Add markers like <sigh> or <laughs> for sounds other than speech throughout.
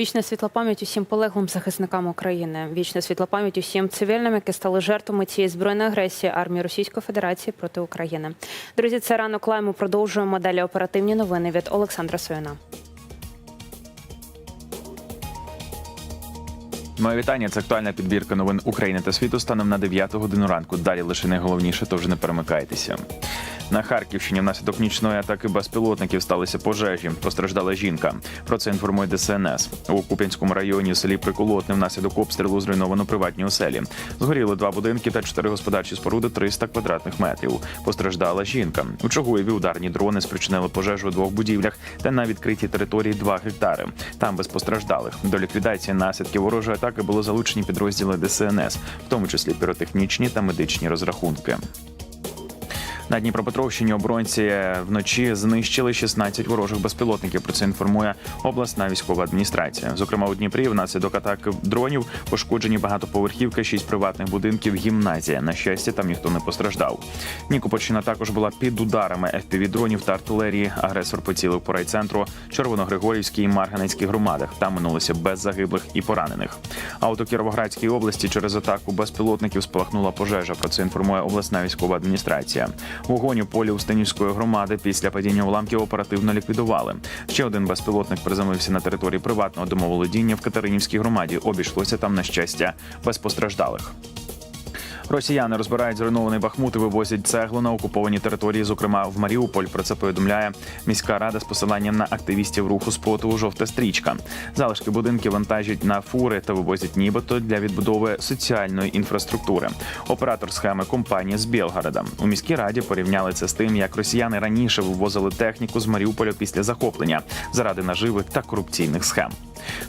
Вічна світла пам'ять усім полеглим захисникам України. Вічна світла пам'ять усім цивільним, які стали жертвами цієї збройної агресії армії Російської Федерації проти України. Друзі, це ранок лайму. Продовжуємо далі оперативні новини від Олександра Союна. Моє вітання. Це актуальна підбірка новин України та світу станом на 9 годину ранку. Далі лише найголовніше, тож не перемикайтеся. На Харківщині внаслідок нічної атаки безпілотників сталися пожежі. Постраждала жінка. Про це інформує ДСНС. У Куп'янському районі у селі Приколотне внаслідок обстрілу зруйновано приватні оселі. Згоріли два будинки та чотири господарчі споруди 300 квадратних метрів. Постраждала жінка. У Чугуєві ударні дрони спричинили пожежу у двох будівлях та на відкритій території 2 гектари. Там без постраждалих. До ліквідації наслідків ворожої атаки були залучені підрозділи ДСНС, в тому числі піротехнічні та медичні розрахунки. На Дніпропетровщині оборонці вночі знищили 16 ворожих безпілотників. Про це інформує обласна військова адміністрація. Зокрема, у Дніпрі внаслідок атаки дронів пошкоджені багатоповерхівка, шість приватних будинків, гімназія. На щастя, там ніхто не постраждав. Нікопольщина також була під ударами fpv дронів та артилерії. Агресор поцілив по райцентру Червоногригорівській і Марганецькій громадах. Там минулося без загиблих і поранених. А от у Кіровоградській області через атаку безпілотників спалахнула пожежа. Про це інформує обласна військова адміністрація. Вогонь у полі Устанівської громади після падіння уламків оперативно ліквідували. Ще один безпілотник приземлився на території приватного домоволодіння в Катеринівській громаді. Обійшлося там на щастя без постраждалих. Росіяни розбирають зруйнований Бахмут і вивозять цеглу на окуповані території, зокрема в Маріуполь. Про це повідомляє міська рада з посиланням на активістів руху спротиву жовта стрічка. Залишки будинки вантажать на фури та вивозять нібито для відбудови соціальної інфраструктури. Оператор схеми компанія з Білгорода у міській раді порівняли це з тим, як росіяни раніше вивозили техніку з Маріуполя після захоплення заради наживи та корупційних схем.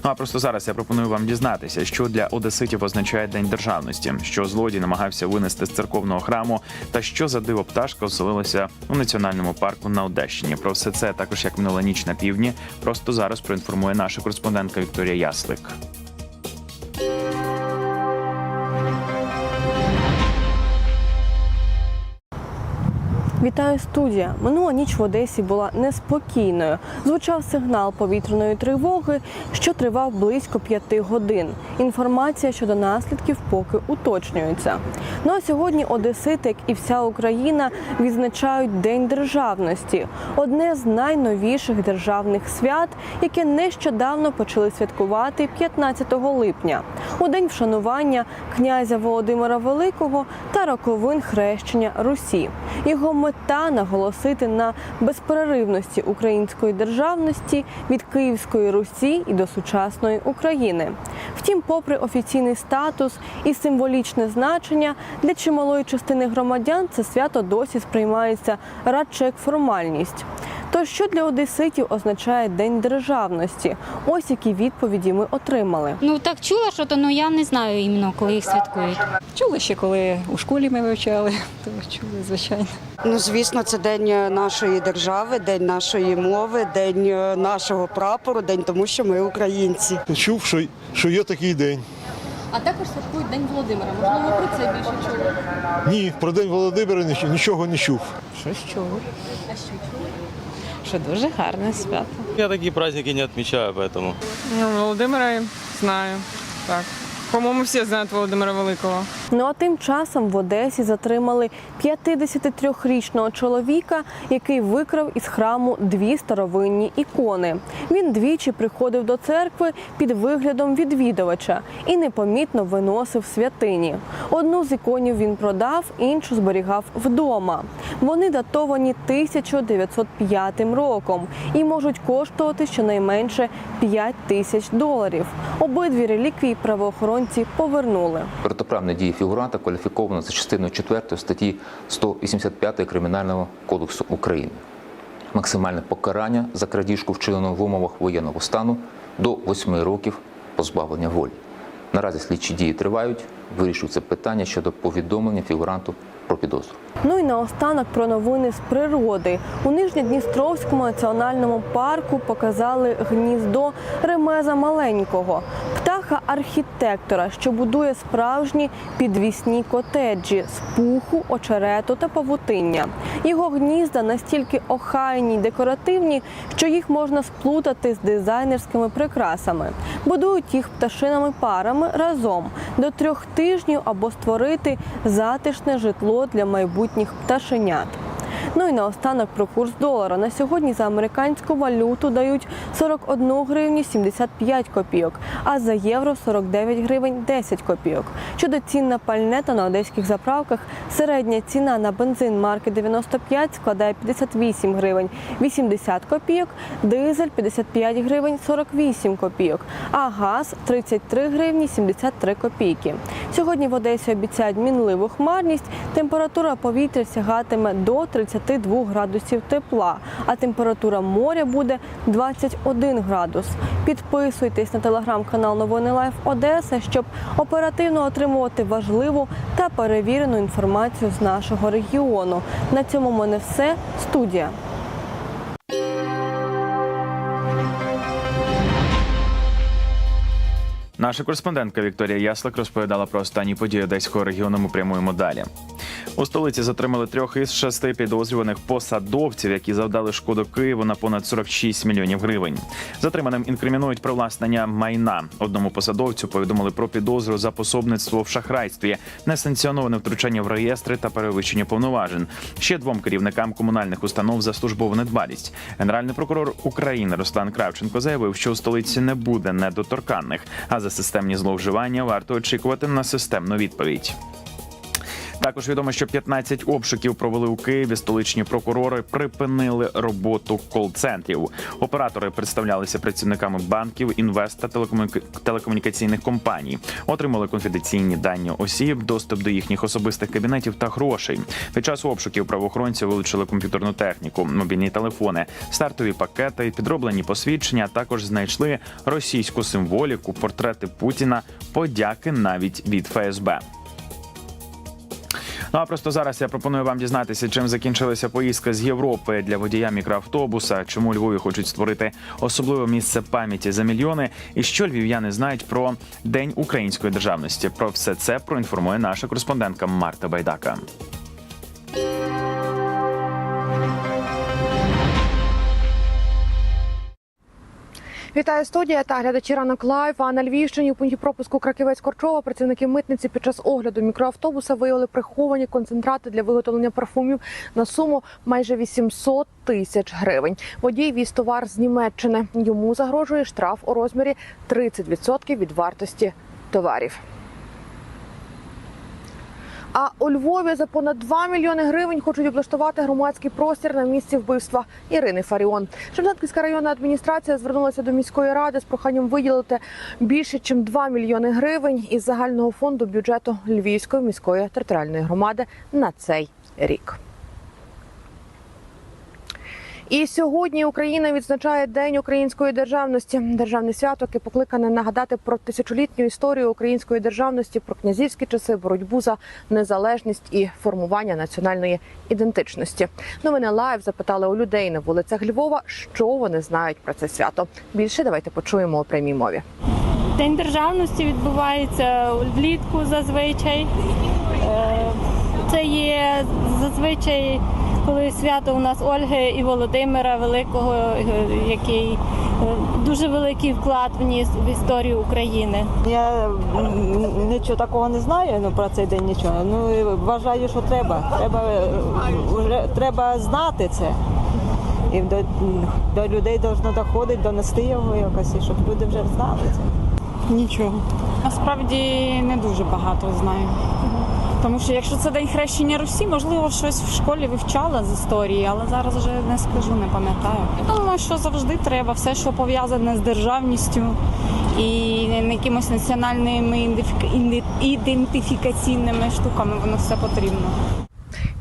Ну а просто зараз я пропоную вам дізнатися, що для одеситів означає День державності, що злодій намагався винести з церковного храму, та що за диво пташка оселилася у національному парку на Одещині. Про все це також як минула ніч на півдні. Просто зараз проінформує наша кореспондентка Вікторія Яслик. Вітаю студія. Минула ніч в Одесі була неспокійною. Звучав сигнал повітряної тривоги, що тривав близько п'яти годин. Інформація щодо наслідків поки уточнюється. Ну а сьогодні Одесити, як і вся Україна, відзначають День державності одне з найновіших державних свят, яке нещодавно почали святкувати 15 липня, у день вшанування князя Володимира Великого та роковин хрещення Русі. Його мета наголосити на безперервності української державності від Київської Русі і до сучасної України. Втім, попри офіційний статус і символічне значення, для чималої частини громадян це свято досі сприймається радше як формальність. Тож, що для одеситів означає День державності? Ось які відповіді ми отримали. Ну так чула, що то ну я не знаю іменно, коли їх святкують. Чули ще, коли у школі ми вивчали, <laughs> то чули, звичайно. Ну, звісно, це день е, нашої держави, день нашої мови, день е, нашого прапору, день тому, що ми українці. Чув, що, що є такий день. А також святкують День Володимира. Можливо, про це більше чули. Ні, про День Володимира нічого не чув. Щось чули. А що чули? Що дуже гарне свято. Я такие праздники не отмечаю, поэтому. Ну, Володимира знаю. Так. По-моєму, всі знають Володимира Великого. Ну а тим часом в Одесі затримали 53-річного чоловіка, який викрав із храму дві старовинні ікони. Він двічі приходив до церкви під виглядом відвідувача і непомітно виносив святині. Одну з іконів він продав, іншу зберігав вдома. Вони датовані 1905 роком і можуть коштувати щонайменше 5 тисяч доларів. Обидві реліквії правоохоронці повернули. Протиправні дії фігуранта кваліфіковано за частиною 4 статті 185 Кримінального кодексу України. Максимальне покарання за крадіжку, вчинену в умовах воєнного стану, до 8 років позбавлення волі. Наразі слідчі дії тривають, вирішується питання щодо повідомлення фігуранту про підозру. Ну і наостанок про новини з природи. У Нижньодністровському національному парку показали гніздо ремеза маленького. Архітектора, що будує справжні підвісні котеджі з пуху, очерету та павутиння. Його гнізда настільки охайні й декоративні, що їх можна сплутати з дизайнерськими прикрасами. Будують їх пташинами парами разом до трьох тижнів або створити затишне житло для майбутніх пташенят. Ну і наостанок про курс долара. На сьогодні за американську валюту дають 41 гривню 75 копійок, а за євро 49 гривень 10 копійок. Щодо цін на пальне, то на одеських заправках середня ціна на бензин марки 95 складає 58 гривень 80 копійок, дизель 55 гривень 48 копійок, а газ 33 гривні 73 копійки. Сьогодні в Одесі обіцяють мінливу хмарність. Температура повітря сягатиме до 32 градусів тепла, а температура моря буде 21 градус. Підписуйтесь на телеграм-канал Новини Лайф Одеса, щоб оперативно отримувати важливу та перевірену інформацію з нашого регіону. На цьому в мене все. Студія. Наша кореспондентка Вікторія Яслик розповідала про останні події одеського регіону. Ми прямуємо далі. У столиці затримали трьох із шести підозрюваних посадовців, які завдали шкоду Києву на понад 46 мільйонів гривень. Затриманим інкримінують привласнення майна. Одному посадовцю повідомили про підозру за пособництво в шахрайстві, несанкціоноване втручання в реєстри та перевищення повноважень. Ще двом керівникам комунальних установ за службову недбалість. Генеральний прокурор України Руслан Кравченко заявив, що у столиці не буде недоторканних, а за системні зловживання варто очікувати на системну відповідь. Також відомо, що 15 обшуків провели у Києві. Столичні прокурори припинили роботу кол-центрів. Оператори представлялися працівниками банків, інвест та телекомуніка- телекомунікаційних компаній, отримали конфіденційні дані осіб, доступ до їхніх особистих кабінетів та грошей. Під час обшуків правоохоронці вилучили комп'ютерну техніку, мобільні телефони, стартові пакети, підроблені посвідчення. Також знайшли російську символіку, портрети Путіна, подяки навіть від ФСБ. Ну а просто зараз я пропоную вам дізнатися, чим закінчилася поїздка з Європи для водія мікроавтобуса, чому Львові хочуть створити особливе місце пам'яті за мільйони, і що львів'яни знають про День української державності. Про все це проінформує наша кореспондентка Марта Байдака. Вітаю студія та глядачі ранок лайв. А на Львівщині у пункті пропуску Краківець Корчова працівники митниці під час огляду мікроавтобуса виявили приховані концентрати для виготовлення парфумів на суму майже 800 тисяч гривень. Водій віз товар з Німеччини. Йому загрожує штраф у розмірі 30% від вартості товарів. А у Львові за понад 2 мільйони гривень хочуть облаштувати громадський простір на місці вбивства Ірини Фаріон. Шевченківська районна адміністрація звернулася до міської ради з проханням виділити більше, ніж 2 мільйони гривень із загального фонду бюджету Львівської міської територіальної громади на цей рік. І сьогодні Україна відзначає День української державності. Державне свято, яке покликане нагадати про тисячолітню історію української державності, про князівські часи, боротьбу за незалежність і формування національної ідентичності. Новини лайв запитали у людей на вулицях Львова, що вони знають про це свято. Більше давайте почуємо у прямій мові. День державності відбувається влітку зазвичай. Е, Це є зазвичай, коли свято у нас Ольги і Володимира Великого, е, який е, дуже великий вклад вніс в історію України. Я нічого такого не знаю ну, про цей день нічого. Ну вважаю, що треба. Треба, е, вже, треба знати це. І до, до людей повинно доходити, донести його якось, щоб люди вже знали це. Нічого. Насправді не дуже багато знаю. Тому що якщо це день хрещення Русі, можливо, щось в школі вивчала з історії, але зараз вже не скажу, не пам'ятаю. Я думаю, що завжди треба все, що пов'язане з державністю і якимось національними ідентифікаційними штуками, воно все потрібно.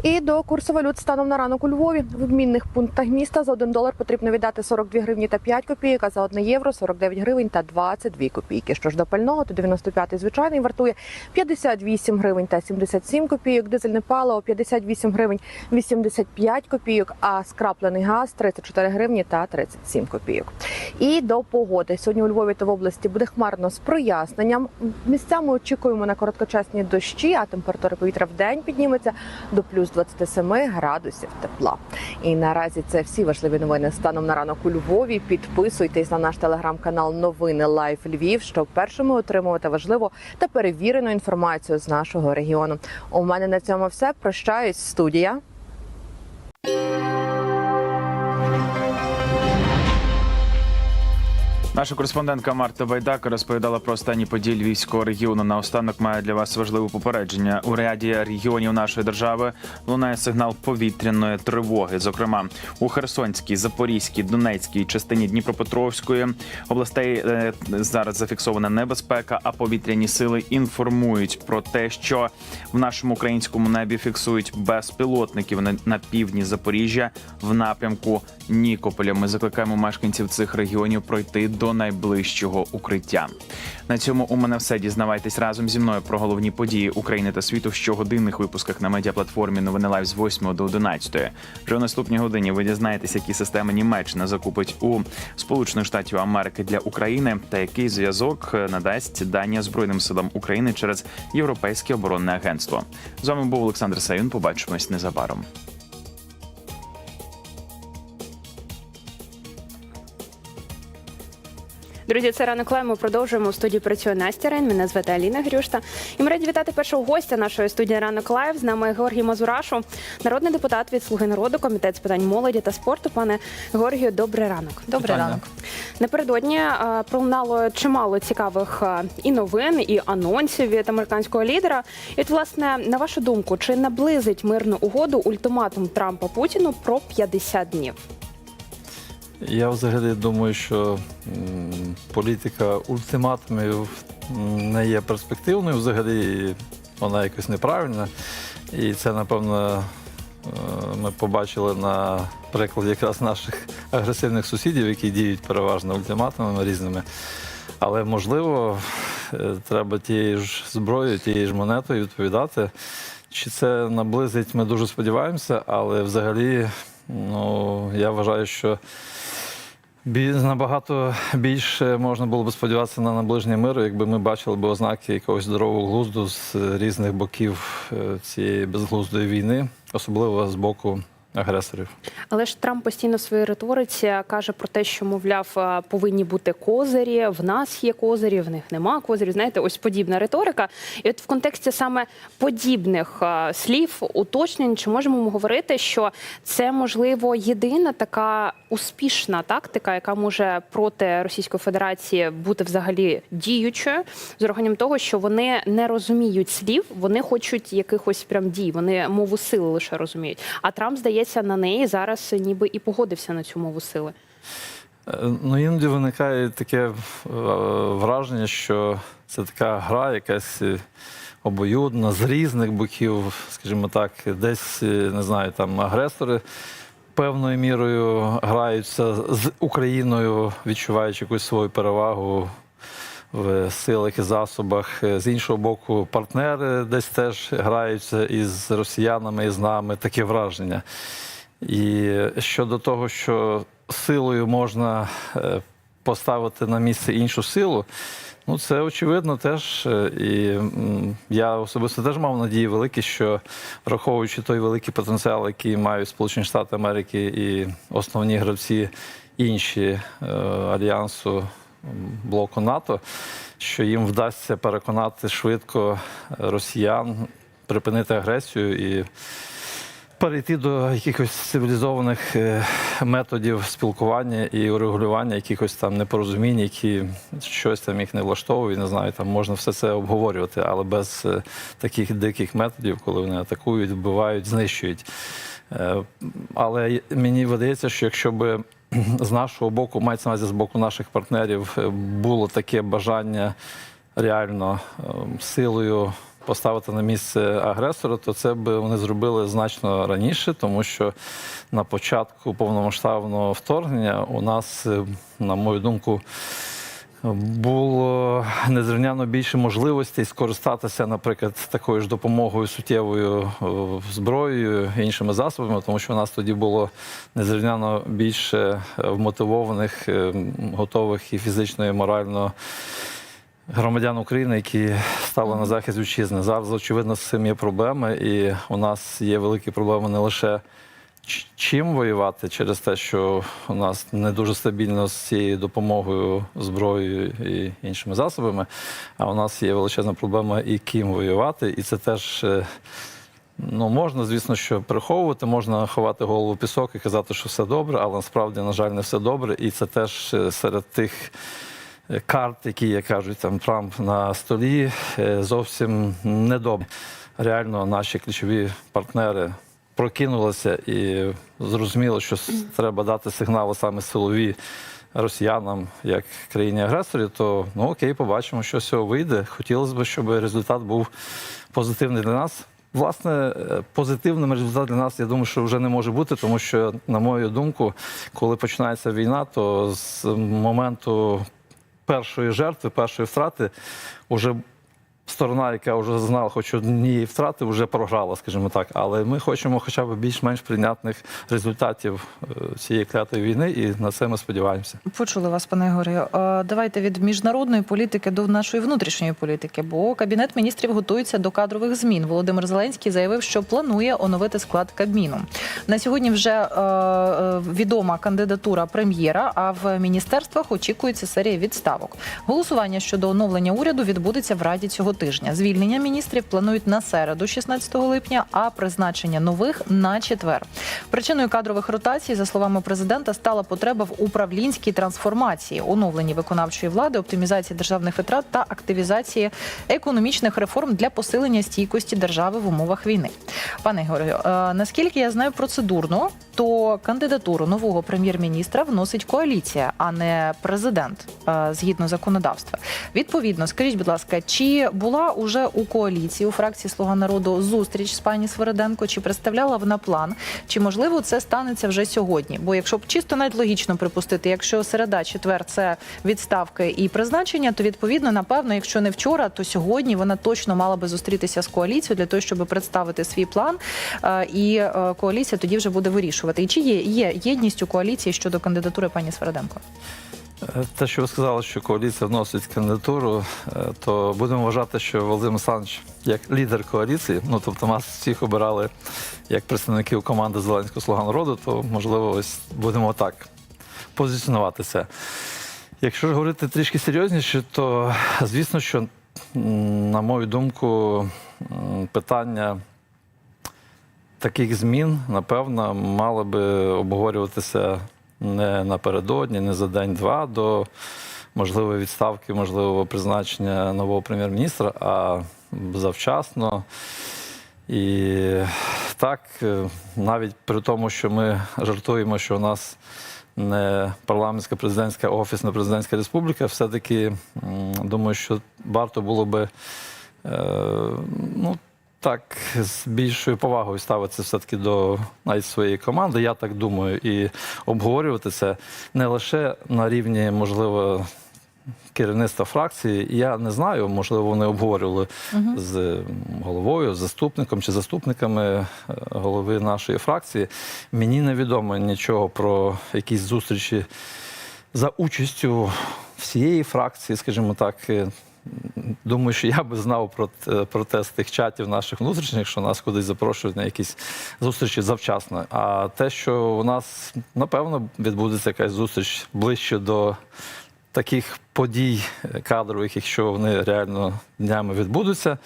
І до курсу валют станом на ранок у Львові в обмінних пунктах міста за 1 долар потрібно віддати 42 гривні та 5 копійок, а за 1 євро 49 гривень та 22 копійки. Що ж до пального, то 95-й звичайний вартує 58 гривень та 77 копійок, дизельне паливо 58 гривень 85 копійок, а скраплений газ 34 гривні та 37 копійок. І до погоди. Сьогодні у Львові та в області буде хмарно з проясненням. Місцями очікуємо на короткочасні дощі, а температура повітря в день підніметься до плюс 27 градусів тепла. І наразі це всі важливі новини станом на ранок у Львові. Підписуйтесь на наш телеграм-канал Новини Лайф Львів, щоб першими отримувати важливу та перевірену інформацію з нашого регіону. У мене на цьому все. Прощаюсь, студія. Наша кореспондентка Марта Байдака розповідала про останні події Львівського регіону. Наостанок має для вас важливе попередження. У ряді регіонів нашої держави лунає сигнал повітряної тривоги. Зокрема, у Херсонській, Запорізькій, Донецькій частині Дніпропетровської областей е, зараз зафіксована небезпека. А повітряні сили інформують про те, що в нашому українському небі фіксують безпілотників на, на півдні Запоріжжя в напрямку Нікополя. Ми закликаємо мешканців цих регіонів пройти до найближчого укриття. На цьому у мене все. Дізнавайтесь разом зі мною про головні події України та світу в щогодинних випусках на медіаплатформі Новини Лайв з 8 до 11. Вже у наступній годині ви дізнаєтесь, які системи Німеччина закупить у Сполучених Штатів Америки для України та який зв'язок надасть Данія Збройним силам України через Європейське оборонне агентство. З вами був Олександр Саюн. Побачимось незабаром. Друзі, це ранок лайв. Ми продовжуємо. У студії працює Настя Рейн. Мене звати Аліна Грюшта. І ми раді вітати першого гостя нашої студії ранок лайв. З нами Георгій Мазурашу, народний депутат від Слуги народу, комітет з питань молоді та спорту. Пане Георгію, добрий ранок. Добрий Вітання. ранок. Напередодні е, пролунало чимало цікавих е, і новин, і анонсів від американського лідера. І от, власне, на вашу думку, чи наблизить мирну угоду ультиматум Трампа Путіну про 50 днів? Я взагалі думаю, що політика ультиматумів не є перспективною, взагалі вона якось неправильна. І це, напевно, е, ми побачили на прикладі якраз наших агресивних сусідів, які діють переважно ультиматумами різними. Але можливо, е, треба тією ж зброєю, тією ж монетою відповідати. Чи це наблизить, ми дуже сподіваємося, але взагалі, ну, я вважаю, що набагато більше можна було б сподіватися на наближення миру, якби ми бачили б ознаки якогось здорового глузду з різних боків е, цієї безглуздої війни, особливо з боку агресорів. Але ж Трамп постійно в своїй риториці каже про те, що мовляв е, повинні бути козирі. В нас є козирі, в них нема козирів. Знаєте, ось подібна риторика. І от в контексті саме подібних е, слів, уточнень, чи можемо ми говорити, що це можливо єдина така успішна тактика, яка може проти Російської Федерації бути взагалі діючою, з урахуванням того, що вони не розуміють слів, вони хочуть якихось прям дій, вони мову сили лише розуміють. А Трамп, здається, на неї зараз ніби і погодився на цю мову сили. Е, Ну, іноді виникає таке е, враження, що це така гра, якась е, обоюдна, з різних боків, скажімо так, десь, не знаю, там агресори певною мірою граються з Україною, відчуваючи якусь свою перевагу в силах і засобах. З іншого боку, партнери десь теж граються із росіянами, і з нами таке враження. І щодо того, що силою можна е, поставити на місце іншу силу, ну це очевидно теж. е, І я особисто теж мав надії великі, що враховуючи той великий потенціал, який мають Сполучені Штати Америки і основні гравці інші е, альянсу блоку НАТО, що їм вдасться переконати швидко росіян припинити агресію і перейти до якихось цивілізованих е, методів спілкування і урегулювання якихось там непорозумінь, які щось там їх не влаштовує. Не знаю, там можна все це обговорювати, але без е, таких диких методів, коли вони атакують, вбивають, знищують. Е, Але мені видається, що якщо би з нашого боку, мається на увазі з боку наших партнерів, е, було таке бажання реально ем, силою поставити на місце агресора, то це б вони зробили значно раніше, тому що на початку повномасштабного вторгнення у нас, е, на мою думку, було незрівняно більше можливостей скористатися, наприклад, такою ж допомогою суттєвою е, зброєю і іншими засобами, тому що у нас тоді було незрівняно більше е, вмотивованих, е, готових і фізично, і морально громадян України, які стали на захист вітчизни. Зараз, очевидно, з цим є проблеми, і у нас є великі проблеми не лише чим воювати через те, що у нас не дуже стабільно з цією допомогою, зброєю і іншими засобами. А у нас є величезна проблема і ким воювати, і це теж. е, Ну, можна, звісно, що приховувати, можна ховати голову в пісок і казати, що все добре, але насправді, на жаль, не все добре. І це теж е, серед тих е, карт, які, як кажуть, там Трамп на столі, зовсім не добре. Реально, наші ключові партнери прокинулися і зрозуміли, що треба дати сигнали саме силові росіянам як країні-агресорі, то ну окей, побачимо, що з цього вийде. Хотілося б, щоб результат був позитивний для нас. Власне, е, позитивним результат для нас, я думаю, що вже не може бути, тому що, на мою думку, коли починається війна, то з моменту першої жертви, першої втрати, вже сторона, яка вже знала хоч однієї втрати, вже програла, скажімо так. Але ми хочемо хоча б більш-менш прийнятних результатів е, цієї клятої війни, і на це ми сподіваємося. Почули вас, пане Ігорю. Е, Давайте від міжнародної політики до нашої внутрішньої політики, бо кабінет міністрів готується до кадрових змін. Володимир Зеленський заявив, що планує оновити склад Кабміну. На сьогодні вже е, відома кандидатура прем'єра. А в міністерствах очікується серія відставок. Голосування щодо оновлення уряду відбудеться в раді цього тижня. Звільнення міністрів планують на середу, 16 липня, а призначення нових на четвер. Причиною кадрових ротацій, за словами президента, стала потреба в управлінській трансформації, оновленні виконавчої влади, оптимізації державних витрат та активізації економічних реформ для посилення стійкості держави в умовах війни. Пане Георгію, е, наскільки я знаю процедурно, то кандидатуру нового прем'єр-міністра вносить коаліція, а не президент, е, згідно законодавства. Відповідно, скажіть, будь ласка, чи була уже у коаліції у фракції Слуга народу зустріч з пані Свириденко? Чи представляла вона план? Чи можливо це станеться вже сьогодні? Бо якщо б чисто навіть логічно припустити, якщо середа, четвер це відставки і призначення, то відповідно, напевно, якщо не вчора, то сьогодні вона точно мала би зустрітися з коаліцією для того, щоб представити свій план. е, І е, коаліція тоді вже буде вирішувати. І чи є, є єдність у коаліції щодо кандидатури пані Свириденко? Е, Те, що ви сказали, що коаліція вносить кандидатуру, е, то будемо вважати, що Володимир Олександрович як лідер коаліції, ну тобто нас всіх обирали як представників команди Зеленського Слуга народу, то можливо ось будемо так позиціонуватися. Якщо ж говорити трішки серйозніше, то звісно, що, на мою думку, питання таких змін, напевно, мало би обговорюватися не напередодні, не за день-два до можливої відставки, можливого призначення нового прем'єр-міністра, а завчасно. І так, е, навіть при тому, що ми жартуємо, що у нас не парламентська президентська офісна президентська республіка, все-таки думаю, що варто було би е, ну, так, з більшою повагою ставитися все-таки до навіть своєї команди, я так думаю, і обговорювати це не лише на рівні, можливо, керівництва фракції. Я не знаю, можливо, вони обговорювали з головою, з заступником чи заступниками е, голови нашої фракції. Мені невідомо нічого про якісь зустрічі за участю всієї фракції, скажімо так. Е, Думаю, що я би знав про, те- про те з тих чатів наших внутрішніх, що нас кудись запрошують на якісь зустрічі завчасно. А те, що у нас напевно відбудеться якась зустріч ближче до таких подій е, кадрових, якщо вони реально днями відбудуться.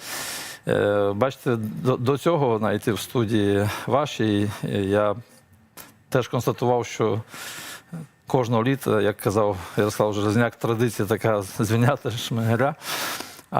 Е, Бачите, до, цього навіть в студії вашій е, я теж констатував, що кожного літа, як казав Ярослав Железняк, традиція така звільняти шмигаря.